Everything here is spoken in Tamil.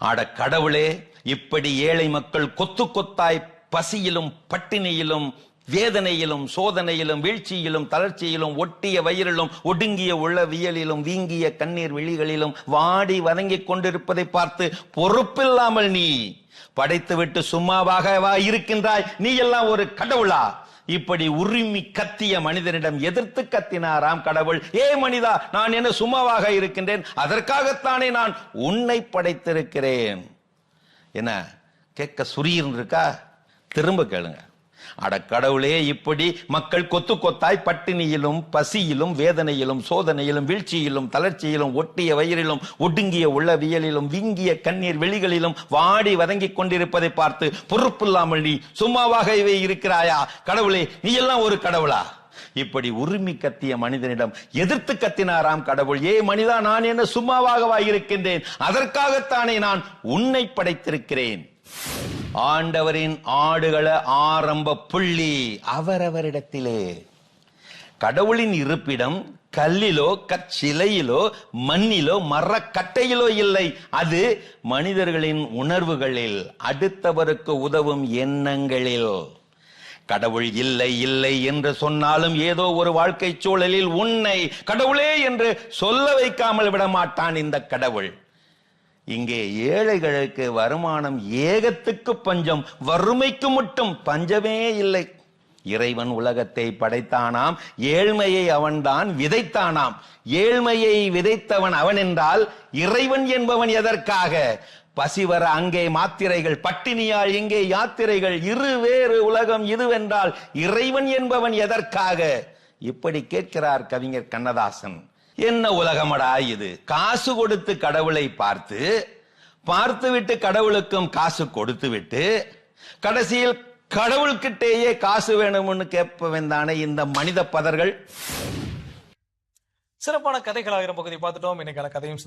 ஆட கடவுளே இப்படி ஏழை மக்கள் கொத்து கொத்தாய் பசியிலும் பட்டினியிலும் வேதனையிலும் சோதனையிலும் வீழ்ச்சியிலும் தளர்ச்சியிலும் ஒட்டிய வயிறிலும் ஒடுங்கிய உளவியலிலும் வீங்கிய கண்ணீர் விழிகளிலும் வாடி வதங்கிக் கொண்டிருப்பதை பார்த்து பொறுப்பில்லாமல் நீ படைத்துவிட்டு சும்மாவாகவா இருக்கின்றாய்? நீ எல்லாம் ஒரு கடவுளா? இப்படி உரிமை கத்திய மனிதனிடம் எதிர்த்து கத்தினாராம் கடவுள் ஏ மனிதா நான் என்ன சும்மாவாக இருக்கின்றேன்? அதற்காகத்தானே நான் உன்னை படைத்திருக்கிறேன். என்ன கேட்க சுரீர்னு இருக்கா? திரும்ப கேளுங்க. அட கடவுளே இப்படி மக்கள் கொத்து கொத்தாய் பட்டினியிலும் பசியிலும் வேதனையிலும் சோதனையிலும் வீழ்ச்சியிலும் தளர்ச்சியிலும் ஒட்டிய வயிறிலும் ஒடுங்கிய உள்ளவியலிலும் விங்கிய கண்ணீர் வெளிகளிலும் வாடி வதங்கிக் கொண்டிருப்பதை பார்த்து பொறுப்பில்லாமல் நீ சும்மாவாகவே இருக்கிறாயா? கடவுளே நீ எல்லாம் ஒரு கடவுளா? இப்படி உரிமை கத்திய மனிதனிடம் எதிர்த்து கத்தினாராம் கடவுள் ஏ மனிதா நான் என்ன சும்மாவாகவா இருக்கின்றேன் அதற்காகத்தானே நான் உன்னை படைத்திருக்கிறேன். ஆண்டவரின் ஆடுகள ஆரம்ப புள்ளி அவரவரிடத்திலே. கடவுளின் இருப்பிடம் கல்லிலோ கச்சிலையிலோ மண்ணிலோ மரக்கட்டையிலோ இல்லை. அது மனிதர்களின் உணர்வுகளில் அடுத்தவருக்கு உதவும் எண்ணங்களில். கடவுள் இல்லை இல்லை என்று சொன்னாலும் ஏதோ ஒரு வாழ்க்கை சூழலில் உன்னை கடவுளே என்று சொல்ல வைக்காமல் விடமாட்டான் இந்த கடவுள். இங்கே ஏழைகளுக்கு வருமானம் ஏகத்துக்கு பஞ்சம் வறுமைக்கு மட்டும் பஞ்சமே இல்லை. இறைவன் உலகத்தை படைத்தானாம் ஏழ்மையை அவன்தான் விதைத்தானாம். ஏழ்மையை விதைத்தவன் அவன் என்றால் இறைவன் என்பவன் எதற்காக? பசிவர அங்கே மாத்திரைகள் பட்டினியால் இங்கே யாத்திரைகள் இரு வேறு உலகம் இதுவென்றால் இறைவன் என்பவன் எதற்காக? இப்படி கேட்கிறார் கவிஞர் கண்ணதாசன். என்ன உலகமடா இது? காசு கொடுத்து கடவுளை பார்த்து பார்த்து விட்டு கடவுளுக்கும் காசு கொடுத்து விட்டு கடைசியில் கடவுள்கிட்டேயே காசு வேணும்னு கேட்பவன் தானே இந்த மனித பதர்கள்? சிறப்பான கதைகளாகிற பகுதி பார்த்துட்டோம். இன்னைக்கான கதையும்